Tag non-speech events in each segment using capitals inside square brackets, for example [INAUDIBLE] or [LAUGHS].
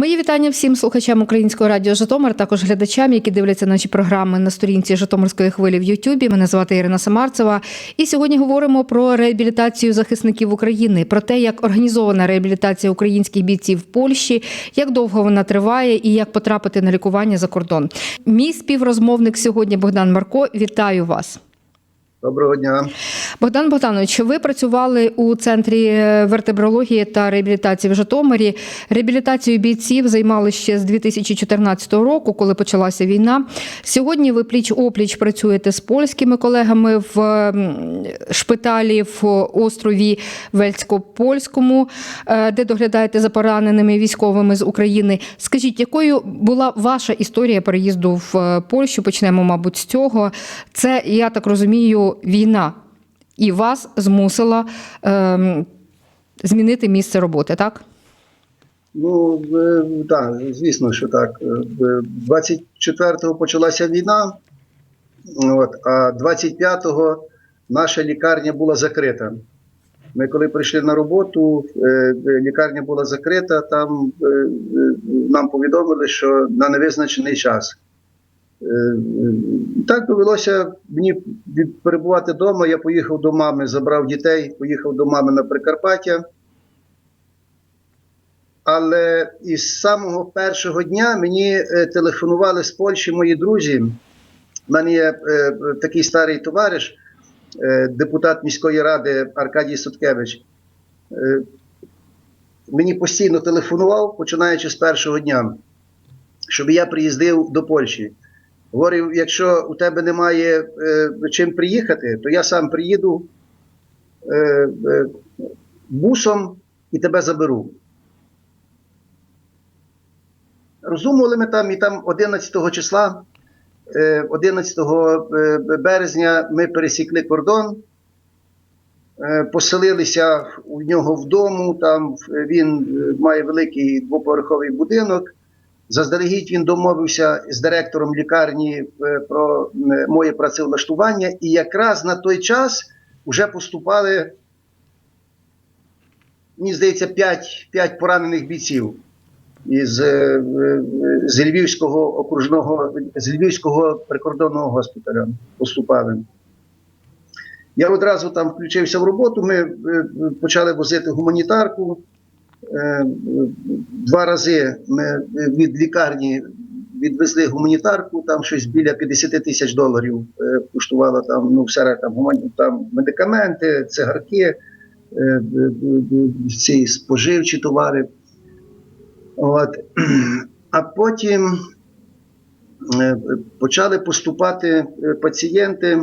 Мої вітання всім слухачам українського радіо Житомир, також глядачам, які дивляться наші програми на сторінці Житомирської хвилі в Ютубі. Мене звати Ірина Самарцева. І сьогодні говоримо про реабілітацію захисників України, про те, як організована реабілітація українських бійців в Польщі, як довго вона триває і як потрапити на лікування за кордон. Мій співрозмовник сьогодні Богдан Марко. Вітаю вас. Доброго дня. Богдан Богданович, ви працювали у центрі вертебрології та реабілітації в Житомирі. Реабілітацією бійців займалися ще з 2014 року, коли почалася війна. Сьогодні ви пліч опліч працюєте з польськими колегами в шпиталі в острові Вельсько-Польському, е, де доглядаєте за пораненими військовими з України. Скажіть, якою була ваша історія переїзду в е, Польщу? Почнемо, мабуть, з цього. Це я так розумію, війна і вас змусила ем, змінити місце роботи, так? Ну е, так, звісно, що так. Е, 24-го почалася війна, от, а 25-го наша лікарня була закрита. Ми коли прийшли на роботу, е, лікарня була закрита, там е, е, нам повідомили, що на невизначений час. Е, е, Так довелося мені перебувати вдома. Я поїхав до мами, забрав дітей, поїхав до мами на Прикарпаття. Але із самого першого дня мені е, телефонували з Польщі мої друзі. У мене є е, такий старий товариш, е, депутат міської ради Аркадій Суткевич. Е, мені постійно телефонував, починаючи з першого дня, щоб я приїздив до Польщі. Говорив, якщо у тебе немає е, чим приїхати, то я сам приїду е, е, бусом і тебе заберу. Розумували ми там, і там 11 числа, е, 11 е, березня ми пересікли кордон, е, поселилися у нього вдому. Там він е, має великий двоповерховий будинок. Заздалегідь він домовився з директором лікарні е, про моє працевлаштування, і якраз на той час вже поступали, мені здається, 5, 5 поранених бійців із е, з Львівського окружного з Львівського прикордонного госпіталя поступали. Я одразу там включився в роботу. Ми е, почали возити гуманітарку. Е, Два рази ми від лікарні відвезли гуманітарку, там щось біля 50 тисяч доларів е, коштувало там, ну, все там, там медикаменти, цигарки, е, е, ці споживчі товари. От. А потім почали поступати пацієнти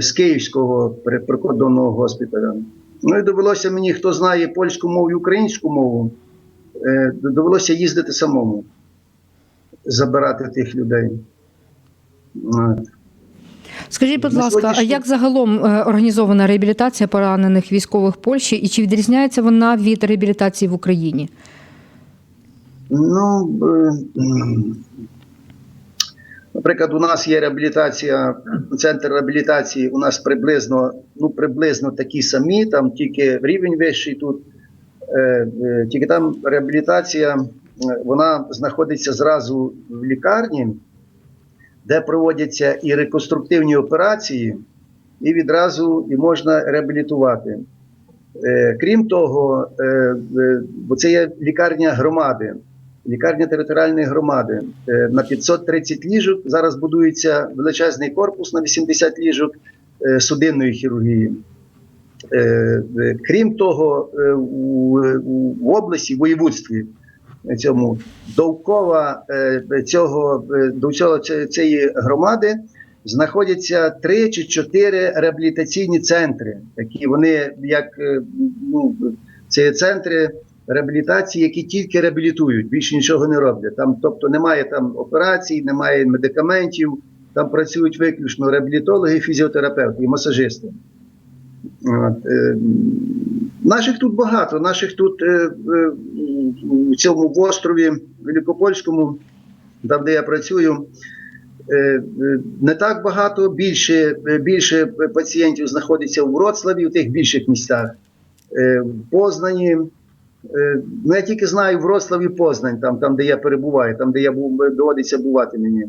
з Київського прикордонного госпіталя. Ну і довелося мені, хто знає польську мову і українську мову, е, довелося їздити самому, забирати тих людей. Скажіть, будь ласка, а як загалом е, організована реабілітація поранених військових Польщі і чи відрізняється вона від реабілітації в Україні? Ну, е, наприклад, у нас є реабілітація, центр реабілітації у нас приблизно, ну, приблизно такі самі, там тільки рівень вищий тут. Е, е, Тільки там реабілітація, е, вона знаходиться зразу в лікарні, де проводяться і реконструктивні операції, і відразу і можна реабілітувати. Е, Крім того, е, е, бо це є лікарня громади, лікарня територіальної громади. Е, На 530 ліжок зараз будується величезний корпус на 80 ліжок е, судинної хірургії. Е, Крім того, в області, в воєводстві цьому довкола цього до цього цієї громади знаходяться три чи чотири реабілітаційні центри, які вони як ну, є центри реабілітації, які тільки реабілітують, більше нічого не роблять. Там, тобто, немає там операцій, немає медикаментів. Там працюють виключно реабілітологи, фізіотерапевти і масажисти. От, е, наших тут багато. Наших тут е, е, у цьому в острові Великопольському, там де я працюю, е, е, не так багато. Більше, е, більше пацієнтів знаходиться у Вроцлаві, у тих більших місцях, в Познані, Ну, я тільки знаю Вроцлав і Познань, там, там, де я перебуваю, там, де я був, доводиться бувати мені.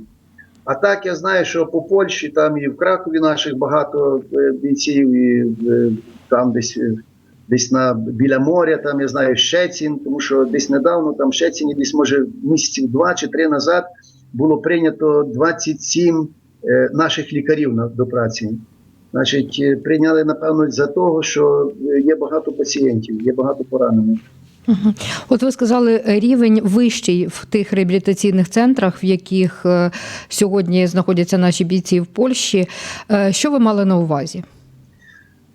А так я знаю, що по Польщі, там і в Кракові наших багато е, бійців, і е, там десь, е, десь на, біля моря, там я знаю Щецін, тому що десь недавно там в Щеціні, десь може місяців два чи три назад було прийнято 27 е, наших лікарів на, до праці. Значить, е, прийняли, напевно, за того, що е, є багато пацієнтів, є багато поранених. От ви сказали, е, рівень вищий в тих реабілітаційних центрах, в яких е, сьогодні знаходяться наші бійці в Польщі. Е, Що ви мали на увазі?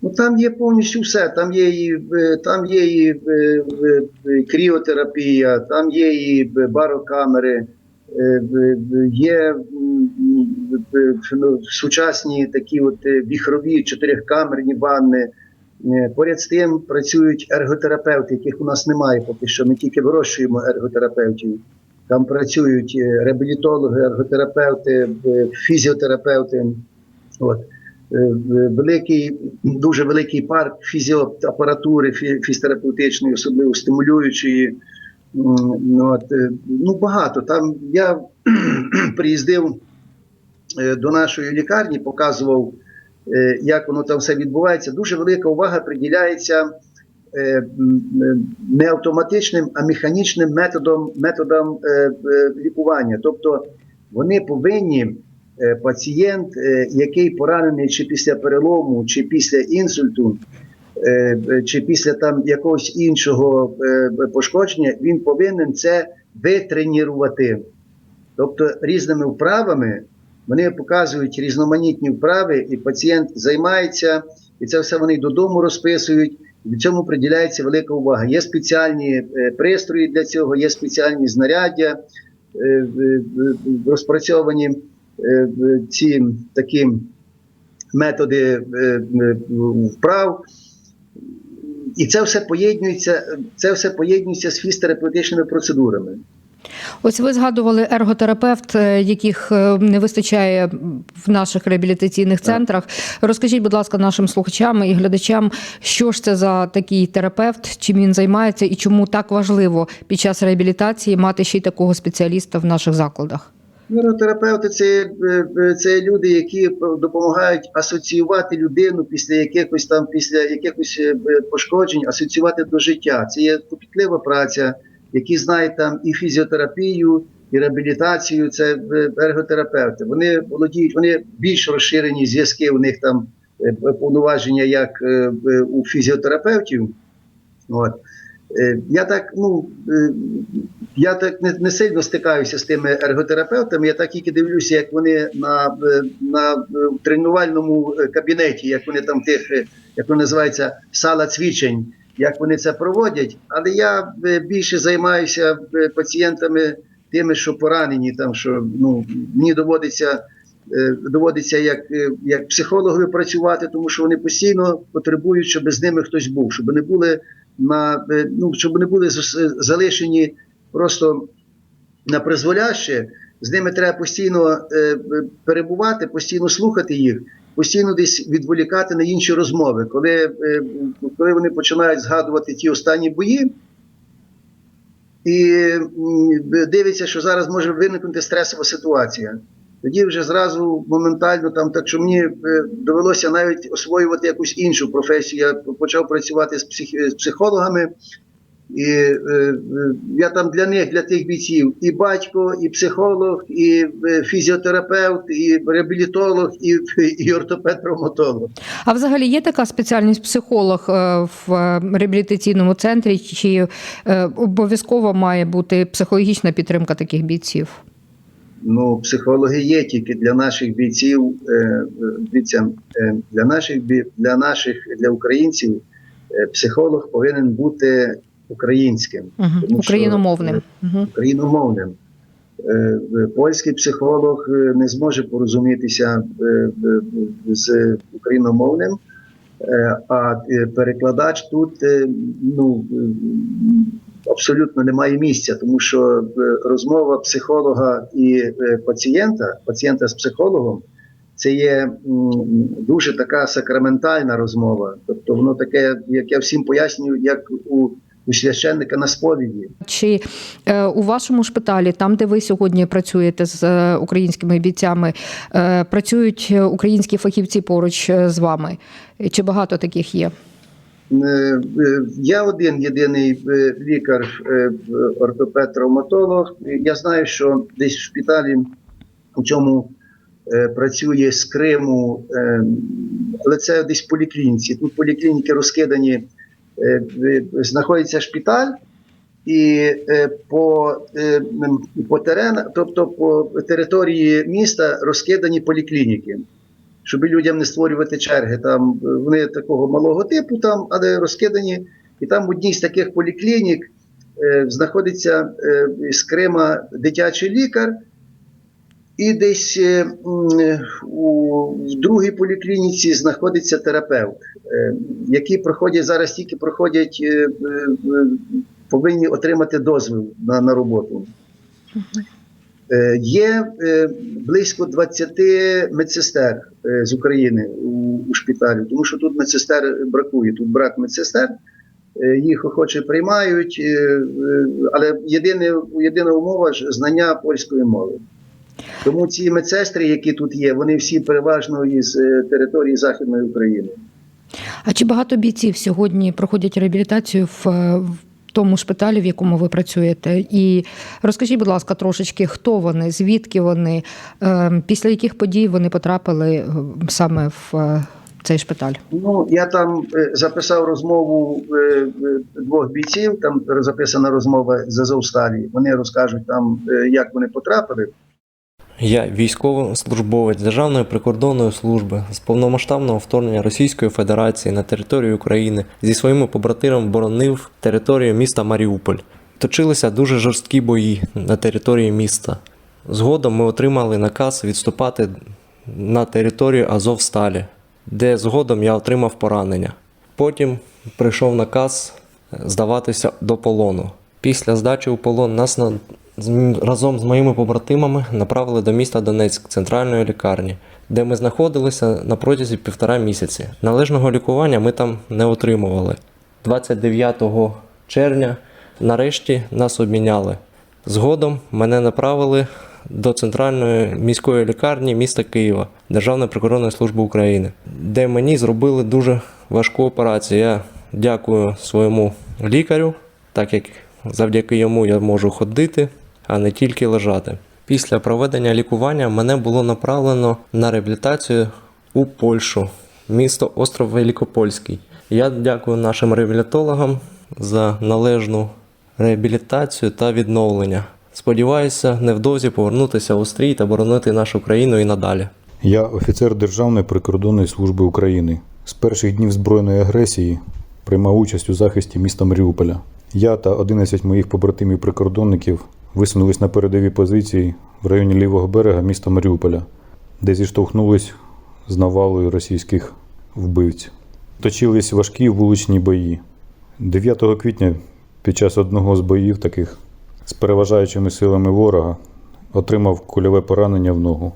Ну там є повністю все. Там є і там є і кріотерапія, там є і барокамери, є ну, сучасні такі от віхрові чотирикамерні ванни. Е, Поряд з тим працюють ерготерапевти, яких у нас немає поки що. Ми тільки вирощуємо ерготерапевтів. Там працюють е, реабілітологи, ерготерапевти, е, фізіотерапевти. От. Великий, дуже великий парк фізіоапаратури фізтерапевтичної, особливо стимулюючої. От, ну, багато. Там я [CLEARS THROAT] приїздив до нашої лікарні, показував, як воно там все відбувається. Дуже велика увага приділяється е, е, не автоматичним, а механічним методом, методам е, е, лікування. Тобто вони повинні е, пацієнт, е, який поранений чи після перелому, чи після інсульту, е, е, чи після там якогось іншого е, пошкодження, він повинен це витренірувати. Тобто різними вправами вони показують різноманітні вправи, і пацієнт займається, і це все вони додому розписують. В цьому приділяється велика увага. Є спеціальні е, пристрої для цього, є спеціальні знаряддя, е, розпрацьовані е, ці такі методи вправ. І це все поєднується, це все поєднується з фізтерапевтичними процедурами. Ось ви згадували ерготерапевт, е, яких е, не вистачає в наших реабілітаційних центрах. Розкажіть, будь ласка, нашим слухачам і глядачам, що ж це за такий терапевт, чим він займається і чому так важливо під час реабілітації мати ще й такого спеціаліста в наших закладах. Нейротерапевти це, е, це люди, які допомагають асоціювати людину після якихось там після якихось пошкоджень, асоціювати до життя. Це є копітлива праця, які знають там і фізіотерапію, і реабілітацію. Це е, ерготерапевти. Вони володіють, вони більш розширені зв'язки. У них там е, повноваження, як е, у фізіотерапевтів. От. Я так, ну я так не, не сильно стикаюся з тими ерготерапевтами. Я так тільки дивлюся, як вони на, на тренувальному кабінеті, як вони там тих, як воно називається, сала цвічень, як вони це проводять. Але я е, більше займаюся е, пацієнтами тими, що поранені, там що ну мені доводиться. е, Доводиться як, як психологові працювати, тому що вони постійно потребують, щоб з ними хтось був, щоб не були на ну щоб не були залишені просто на призволяще. З ними треба постійно перебувати, постійно слухати їх, постійно десь відволікати на інші розмови. Коли, е, коли вони починають згадувати ті останні бої. І дивиться, що зараз може виникнути стресова ситуація. Тоді вже зразу моментально там, так що мені е, довелося навіть освоювати якусь іншу професію. Я почав працювати з, псих, з психологами, і е, е, я там для них, для тих бійців, і батько, і психолог, і е, фізіотерапевт, і реабілітолог, і, [LAUGHS] і ортопед-травматолог. А взагалі є така спеціальність психолог е, в реабілітаційному центрі, чи е, обов'язково має бути психологічна підтримка таких бійців? Ну, психологи є тільки для наших бійців. Е, е, е, для наших для наших для українців психолог повинен бути українським. Тому що, Україномовним. Угу. україномовним. Е, е, Польський психолог е, не зможе порозумітися е, е, з україномовним, е, а е, перекладач тут е, ну, е, абсолютно немає місця, тому що е, розмова психолога і е, пацієнта, пацієнта з психологом, це є дуже така сакраментальна розмова. Тобто, воно таке, як я всім пояснюю, як у у священника на сповіді. Чи е, у вашому шпиталі, там, де ви сьогодні працюєте з е, українськими бійцями, е, працюють е, українські фахівці поруч е, з вами? Чи багато таких є? Е, Я один єдиний лікар, е, ортопед-травматолог. Я знаю, що десь в шпиталі у цьому е, працює з Криму, але це десь в поліклініці. Тут поліклініки розкидані, знаходиться шпиталь. І е, по, е, по теренах, тобто по території міста розкидані поліклініки щоб людям не створювати черги. Там е, вони такого малого типу, там, але розкидані. І там в одній з таких поліклінік е, знаходиться е, з Крима дитячий лікар. І десь е, е, в другій поліклініці знаходиться терапевт, е, які проходять зараз тільки проходять, повинні отримати дозвіл на, на роботу. Є близько 20 медсестер з України у, шпиталі, тому що тут медсестер бракує, тут брак медсестер. Їх охоче приймають, але єдине, єдина умова ж знання польської мови. Тому ці медсестри, які тут є, вони всі переважно із е, території Західної України. А чи багато бійців сьогодні проходять реабілітацію в, е, в тому шпиталі, в якому ви працюєте? І розкажіть, будь ласка, трошечки, хто вони, звідки вони, е, після яких подій вони потрапили саме в цей шпиталь? Ну, я там записав розмову двох бійців. Там записана розмова з Азовсталі. Вони розкажуть там, як вони потрапили. Я військовослужбовець Державної прикордонної служби з повномасштабного вторгнення Російської Федерації на територію України зі своїми побратимами боронив територію міста Маріуполь. Точилися дуже жорсткі бої на території міста. Згодом ми отримали наказ відступати на територію Азовсталі, де згодом я отримав поранення. Потім прийшов наказ здаватися до полону. Після здачі у полон нас разом з моїми побратимами направили до міста Донецьк, центральної лікарні, де ми знаходилися на протязі півтора місяці. Належного лікування ми там не отримували. 29 червня нарешті нас обміняли. Згодом мене направили до центральної міської лікарні міста Києва Державної прикордонної служби України, де мені зробили дуже важку операцію. Я дякую своєму лікарю, так як завдяки йому я можу ходити, а не тільки лежати. Після проведення лікування мене було направлено на реабілітацію у Польщу, місто Остров Великопольський. Я дякую нашим реабілітологам за належну реабілітацію та відновлення. Сподіваюся, невдовзі повернутися у стрій та боронити нашу країну і надалі. Я офіцер Державної прикордонної служби України. З перших днів збройної агресії приймав участь у захисті міста Маріуполя. Я та 11 моїх побратимів-прикордонників висунулись на передові позиції в районі лівого берега міста Маріуполя, де зіштовхнулись з навалою російських вбивців. Точились важкі вуличні бої. 9 квітня під час одного з боїв таких з переважаючими силами ворога отримав кульове поранення в ногу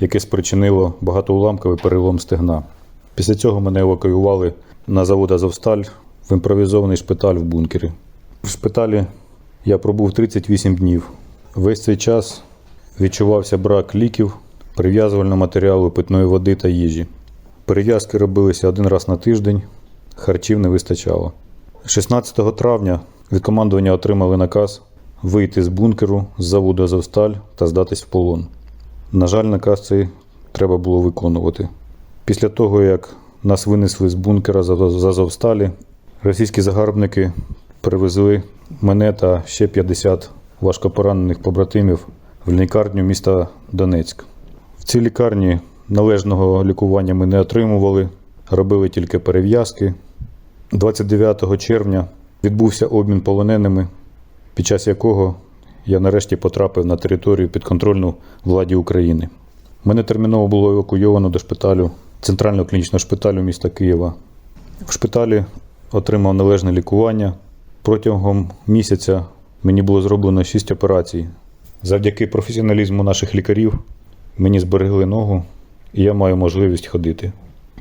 яке спричинило багатоуламковий перелом стегна. Після цього мене евакуювали на завод Азовсталь в імпровізований шпиталь в бункері. В шпиталі я пробув 38 днів. Весь цей час відчувався брак ліків, прив'язувального матеріалу, питної води та їжі. Перев'язки робилися один раз на тиждень, харчів не вистачало. 16 травня від командування отримали наказ вийти з бункеру з заводу Азовсталь та здатись в полон. На жаль, наказ цей треба було виконувати. Після того, як нас винесли з бункера з Азовсталі, російські загарбники привезли мене та ще 50 важкопоранених побратимів в лікарню міста Донецьк. В цій лікарні належного лікування ми не отримували, робили тільки перев'язки. 29 червня відбувся обмін полоненими, під час якого я нарешті потрапив на територію підконтрольну владі України. Мене терміново було евакуйовано до шпиталю, центрального клінічного шпиталю міста Києва. В шпиталі отримав належне лікування. Протягом місяця мені було зроблено 6 операцій. Завдяки професіоналізму наших лікарів мені зберегли ногу, і я маю можливість ходити.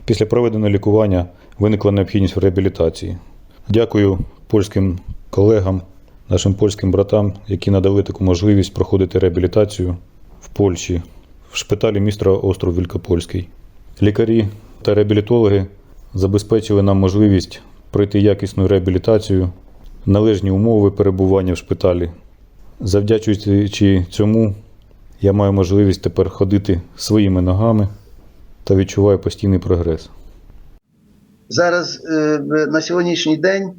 Після проведеного лікування виникла необхідність в реабілітації. Дякую польським колегам, нашим польським братам, які надали таку можливість проходити реабілітацію в Польщі, в шпиталі міста Остров Вількопольський. Лікарі та реабілітологи забезпечили нам можливість пройти якісну реабілітацію, належні умови перебування в шпиталі. Завдячуючи цьому, я маю можливість тепер ходити своїми ногами та відчуваю постійний прогрес. Зараз е, на сьогоднішній день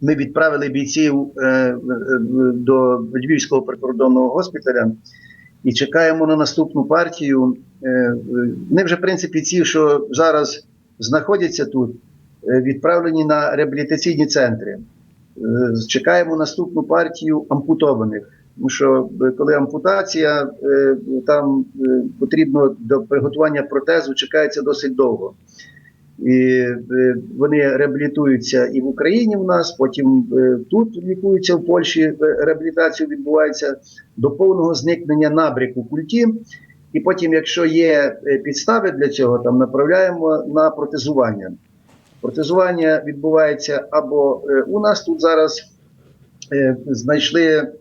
ми відправили бійців е, до Львівського прикордонного госпіталя і чекаємо на наступну партію. Е, Вони вже, в принципі, ці, що зараз знаходяться тут, відправлені на реабілітаційні центри. Е, Чекаємо наступну партію ампутованих. Тому що е, коли ампутація, е, там потрібно до приготування протезу чекається досить довго. І вони реабілітуються і в Україні в нас, потім тут лікуються в Польщі. Реабілітація відбувається до повного зникнення набряку культі. І потім, якщо є підстави для цього, там направляємо на протезування. Протезування відбувається або е, у нас тут зараз е, знайшли.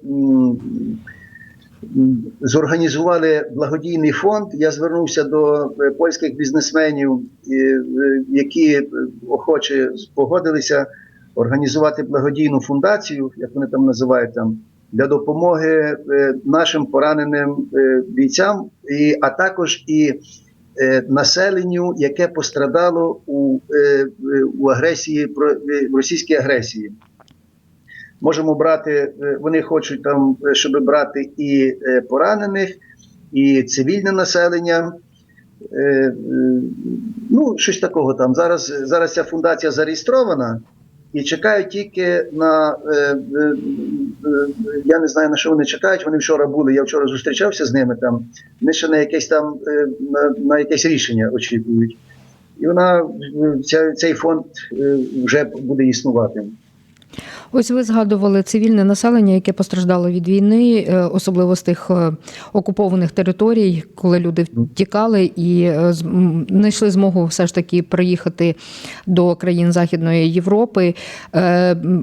Зорганізували благодійний фонд. Я звернувся до е, польських бізнесменів, які охоче погодилися організувати благодійну фундацію, як вони там називають там, для допомоги нашим пораненим бійцям, і, а також і населенню, яке пострадало у, е, е, у агресії е, в російській агресії. Можемо брати, е, вони хочуть там, е, щоб брати і е, поранених, і цивільне населення. Е, е, Ну, щось такого там. Зараз, зараз ця фундація зареєстрована і чекають тільки на. Е, е, е, я не знаю на що вони чекають. Вони вчора були. Я вчора зустрічався з ними там. Вони ще на якесь там е, на, на якесь рішення очікують. І вона е, ця, цей фонд е, вже буде існувати. Ось ви згадували цивільне населення, яке постраждало від війни, е, особливо з тих е, окупованих територій, коли люди втікали і е, знайшли змогу все ж таки приїхати до країн Західної Європи.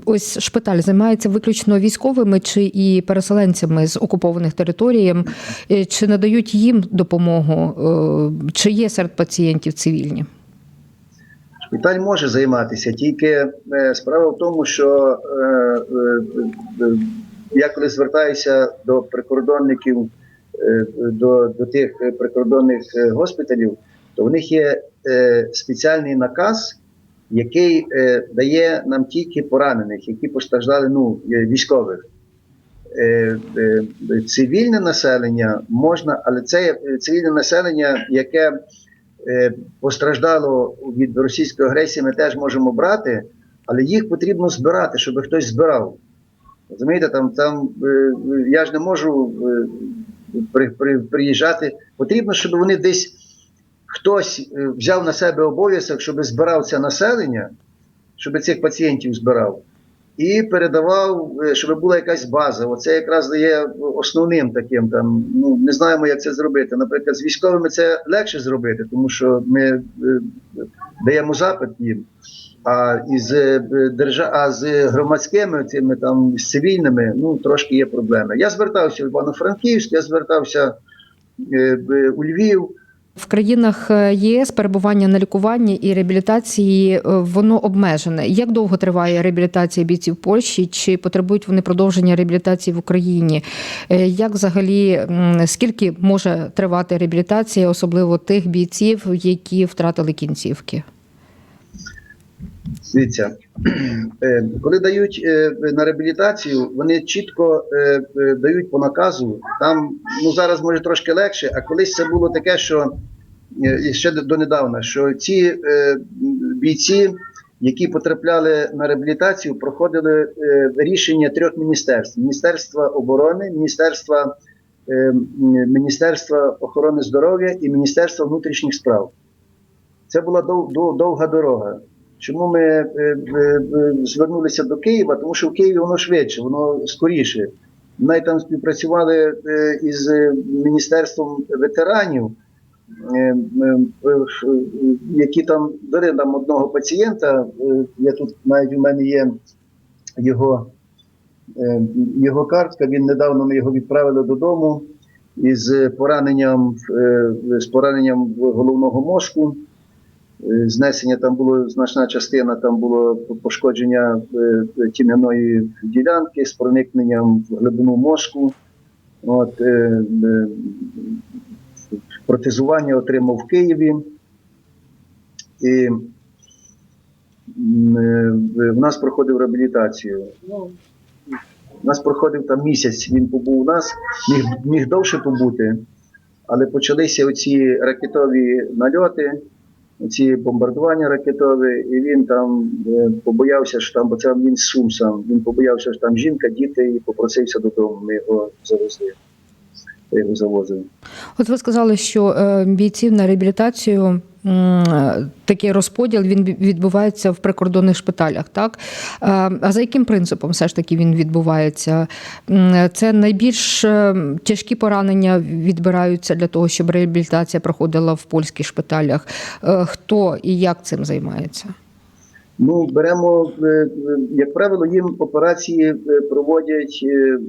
Ось шпиталь займається виключно військовими чи і переселенцями з окупованих територій, чи надають їм допомогу, чи є серед пацієнтів цивільні? Шпиталь може займатися, тільки е, справа в тому, що е, е, я коли звертаюся до прикордонників, до, до тих прикордонних госпіталів, то в них є спеціальний наказ, який е, дає нам тільки поранених, які постраждали ну, військових. Е, е, Цивільне населення можна, але це цивільне населення, яке постраждало від російської агресії, ми теж можемо брати, але їх потрібно збирати, щоб хтось збирав. Розумієте, там, там е, я ж не можу е, при, при, приїжджати. Потрібно, щоб вони десь хтось е, взяв на себе обов'язок, щоб збирав це населення, щоб цих пацієнтів збирав. І передавав, е, щоб була якась база. Оце якраз є основним таким. Там ну не знаємо, як це зробити. Наприклад, з військовими це легше зробити, тому що ми е, даємо запит їм. А із е, держа... а з громадськими цими там з цивільними ну трошки є проблеми. Я звертався в Івано-Франківськ, я звертався е, у Львів. В країнах е, ЄС перебування на лікуванні і реабілітації е, воно обмежене. Як довго триває реабілітація бійців Польщі? Чи потребують вони продовження реабілітації в Україні? Е, Як взагалі скільки може тривати реабілітація, особливо тих бійців, які втратили кінцівки? Дивіться, е, коли дають е, на реабілітацію, вони чітко е, дають по наказу. Там ну зараз може трошки легше, а колись це було таке, що ще донедавна, що ці бійці, які потрапляли на реабілітацію, проходили рішення трьох міністерств: Міністерства оборони, Міністерства, Міністерства охорони здоров'я і Міністерства внутрішніх справ. Це була дов, дов- довга дорога. Чому ми е, е, е, звернулися до Києва? Тому що в Києві воно швидше, воно скоріше. Навіть там співпрацювали із Міністерством ветеранів, які там дали нам одного пацієнта. Я тут навіть у мене є його, його картка. Він недавно ми його відправили додому із пораненням, з пораненням головного мозку. Знесення там було значна частина, там було пошкодження е, тім'яної ділянки з проникненням в глибину мозку. От, е, е, протезування отримав в Києві. І в нас проходив реабілітацію. У нас проходив там місяць, він побув у нас, міг, міг довше побути, але почалися оці ракетові нальоти, ці бомбардування ракетові, і він там е, побоявся, що там, бо це він з Сум сам, він побоявся, що там жінка, діти, і попросився додому. Ми його завезли. Його завозили. От ви сказали, що е, бійців на реабілітацію такий розподіл він відбувається в прикордонних шпиталях, так? А за яким принципом все ж таки він відбувається? Це найбільш е, тяжкі поранення відбираються для того, щоб реабілітація проходила в польських шпиталях. Е, Хто і як цим займається? Ну, беремо, е, як правило, їм операції проводять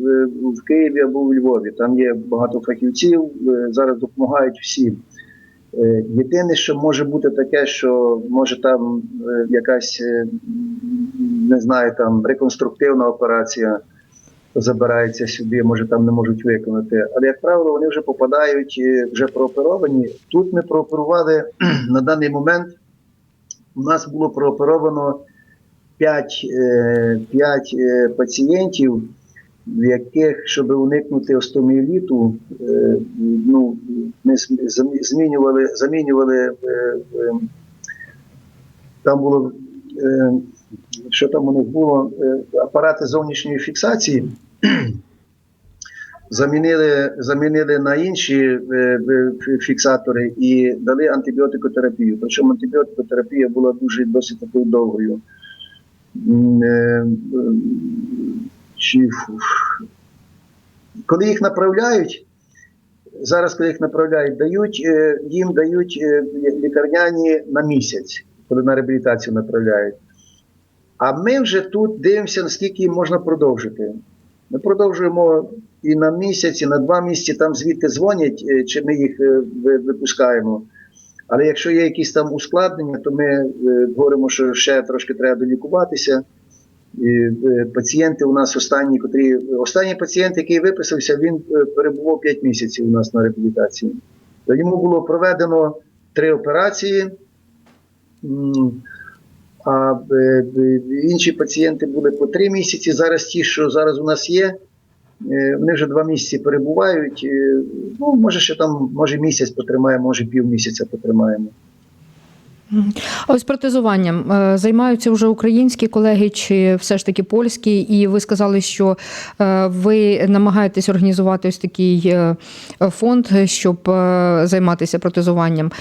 в- в Києві або у Львові. Там є багато фахівців, зараз допомагають всі. Е, Єдине, що може бути таке, що може там е, якась, е, не знаю, там реконструктивна операція забирається сюди, може там не можуть виконати. Але, як правило, вони вже попадають вже прооперовані. Тут ми прооперували [CLEARS THROAT] на даний момент. У нас було прооперовано 5, 5 пацієнтів, в яких, щоб уникнути остоміеліту, е, ну, ми змінювали, замінювали е, е, там було, що там у них було, апарати зовнішньої фіксації. [CLEARS THROAT] Замінили, замінили на інші фіксатори і дали антибіотикотерапію. Причому антибіотикотерапія була дуже досить такою довгою. Чи, коли їх направляють, зараз, коли їх направляють, дають, е, їм дають е, лікарняні на місяць, коли на реабілітацію направляють. А ми вже тут дивимося, наскільки їм можна продовжити. Ми продовжуємо і на місяць, і на два місяці, там звідти дзвонять, е, чи ми їх випускаємо. Але якщо є якісь там ускладнення, то ми говоримо, що ще трошки треба долікуватися. Е, пацієнти у нас останні, котрі останній пацієнт, який виписався, він е, перебував 5 місяців у нас на реабілітації. То йому було проведено три операції. А е, інші пацієнти були по три місяці. Зараз ті, що зараз у нас є, вони вже два місяці перебувають. Ну, може, ще там, може місяць потримаємо, може півмісяця потримаємо. Ось протезуванням е, займаються вже українські колеги чи все ж таки польські? І ви сказали, що е, ви намагаєтесь організувати ось такий е, фонд, щоб займатися протезуванням.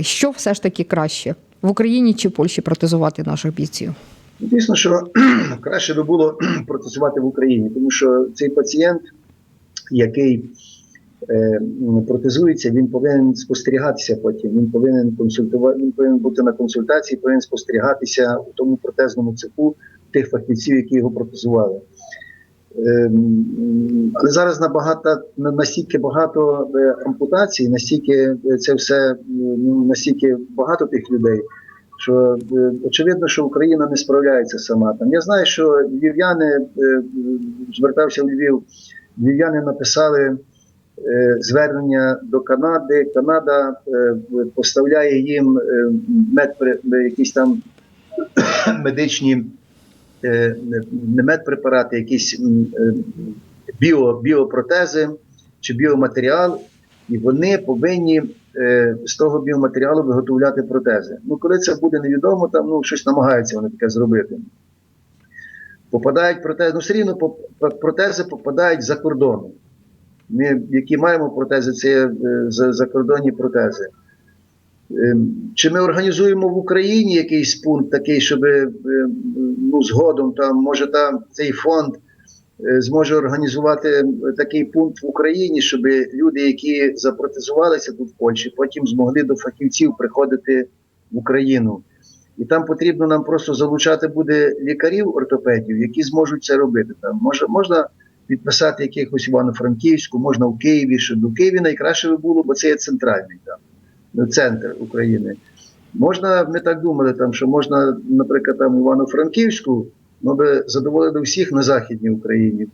Що все ж таки краще в Україні чи Польщі протезувати наших бійців? Звісно, що [CLEARS THROAT] краще би було [CLEARS THROAT] протезувати в Україні, тому що цей пацієнт, який протезується, він повинен спостерігатися потім. Він повинен консультувати, він повинен бути на консультації, повинен спостерігатися у тому протезному цеху тих фахівців, які його протезували. Ем, Але зараз набагато на- настільки багато е, ампутацій, настільки е, це все е, ну, настільки багато тих людей, що е, очевидно, що Україна не справляється сама. Там я знаю, що львів'яни е, звертався в Львів, львів'яни написали е, звернення до Канади. Канада е, поставляє їм е, медпре- якісь там [COUGHS] медичні е, не- медпрепарати, якісь е, біо, біопротези чи біоматеріал, і вони повинні е, з того біоматеріалу виготовляти протези. Ну, коли це буде невідомо, там ну, щось намагаються вони таке зробити. Попадають протези, ну все рівно протези попадають за кордоном. Ми, які маємо протези, це е, за- закордонні протези. Ем, Чи ми організуємо в Україні якийсь пункт такий, щоб е, ну, згодом там, може там цей фонд е, зможе організувати такий пункт в Україні, щоб люди, які запротезувалися тут в Польщі, потім змогли до фахівців приходити в Україну. І там потрібно нам просто залучати буде лікарів, ортопедів, які зможуть це робити. Там може, можна підписати якихось Івано-Франківську, можна в Києві, щоб в Києві найкраще би було, бо це є центральний там, ну, центр України. Можна, ми так думали, там, що можна, наприклад, там Івано-Франківську, ми би задоволили всіх на Західній Україні.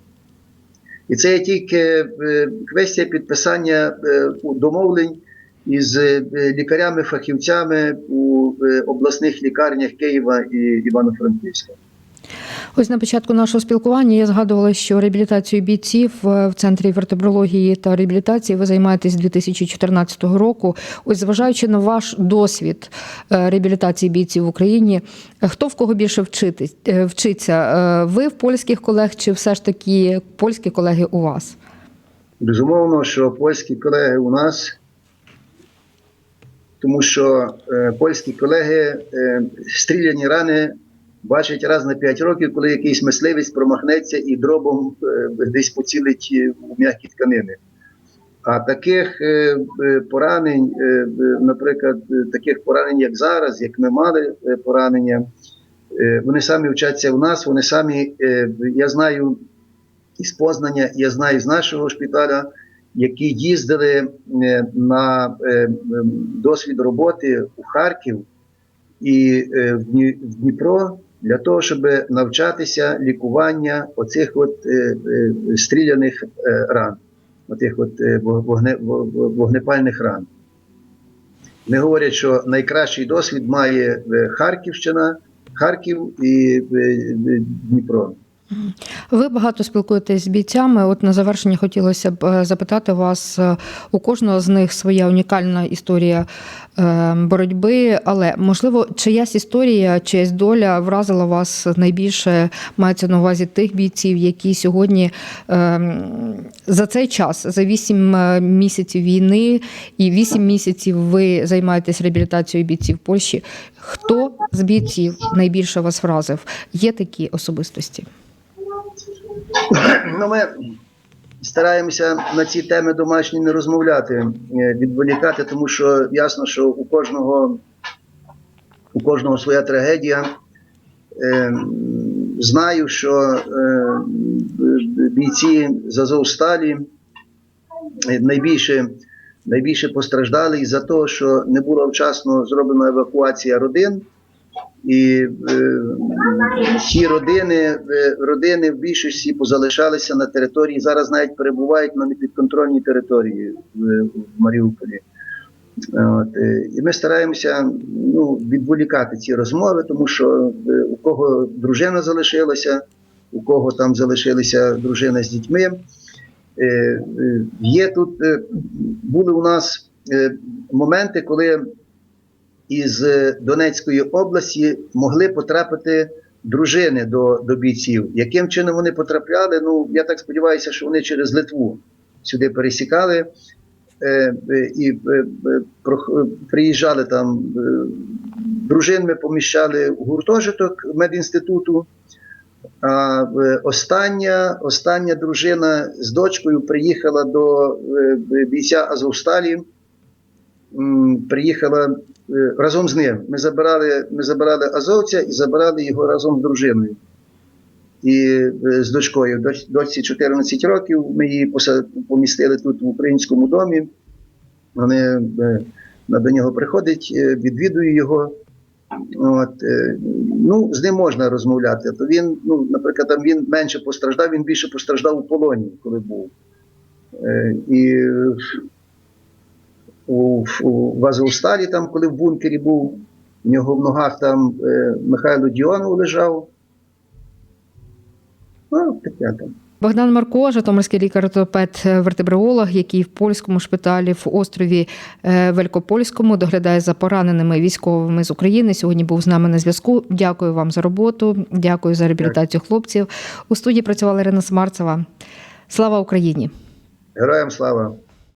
І це є тільки е, квестія підписання е, домовлень із е, лікарями, фахівцями у обласних лікарнях Києва і Івано-Франківська. Ось на початку нашого спілкування я згадувала, що реабілітацією бійців е, в центрі вертебрології та реабілітації ви займаєтесь з 2014 року. Ось зважаючи на ваш досвід е, реабілітації бійців в Україні, хто в кого більше е, вчиться? Ви в польських колег чи все ж таки польські колеги у вас? Безумовно, що польські колеги у нас, тому що е, польські колеги е, стріляні рани бачать раз на 5 років, коли якийсь мисливець промахнеться і дробом е, десь поцілить е, у м'які тканини. А таких е, поранень, наприклад, таких поранень, як зараз, як ми мали поранення, вони самі вчаться в нас, вони самі, я знаю, із Познання, я знаю з нашого шпиталя, які їздили на досвід роботи у Харків і в Дніпро для того, щоб навчатися лікування оцих от е, е, стріляних е, ран, оцих от е, вогне, вогнепальних ран. Вони говорять, що найкращий досвід має е, Харківщина, Харків і е, Дніпро. Ви багато спілкуєтесь з бійцями. От на завершення хотілося б е, запитати вас, е, у кожного з них своя унікальна історія е, боротьби, але можливо, чиясь історія, чиясь доля вразила вас найбільше, мається на увазі тих бійців, які сьогодні за цей час, за вісім е, місяців війни і вісім місяців ви займаєтесь реабілітацією бійців Польщі. Хто з бійців найбільше вас вразив? Є такі особистості? Ну, ми стараємося на ці теми домашні не розмовляти, е, відволікати, тому що ясно, що у кожного, у кожного своя трагедія. Е, Знаю, що е, бійці з Азовсталі найбільше, найбільше постраждали із-за того, що не була вчасно зроблена евакуація родин. І е, ці родини, е, родини в більшості позалишалися на території, зараз навіть перебувають на непідконтрольній території в, в Маріуполі. От, е, і ми стараємося ну, відволікати ці розмови, тому що е, у кого дружина залишилася, у кого там залишилися дружина з дітьми. Е, е, Є тут, е, були у нас е, моменти, коли із е, Донецької області могли потрапити дружини до, до бійців. Яким чином вони потрапляли? Ну, я так сподіваюся, що вони через Литву сюди пересікали е, і е, е, приїжджали там. е, Дружин ми поміщали в гуртожиток медінституту. А е, остання, остання дружина з дочкою приїхала до бійця Азовсталі. Приїхала разом з ним. Ми забирали, ми забирали азовця і забирали його разом з дружиною. І е, з дочкою. Доч- Дочці 14 років. Ми її помістили тут в українському домі. Вони е, до нього приходить, е, відвідує його. От, е, ну, з ним можна розмовляти. То він, ну, наприклад, там він менше постраждав, він більше постраждав у полоні, коли був. Е, і е, у, у в Азовсталі, там, коли в бункері був, в нього в ногах там е, Михайло Діонов лежав. Ну, таке там. Богдан Марко, Житомирський лікар-ортопед, вертебролог, який в польському шпиталі в острові е, Великопольському доглядає за пораненими військовими з України. Сьогодні був з нами на зв'язку. Дякую вам за роботу. Дякую за реабілітацію хлопців. У студії працювала Ірина Смарцева. Слава Україні! Героям слава!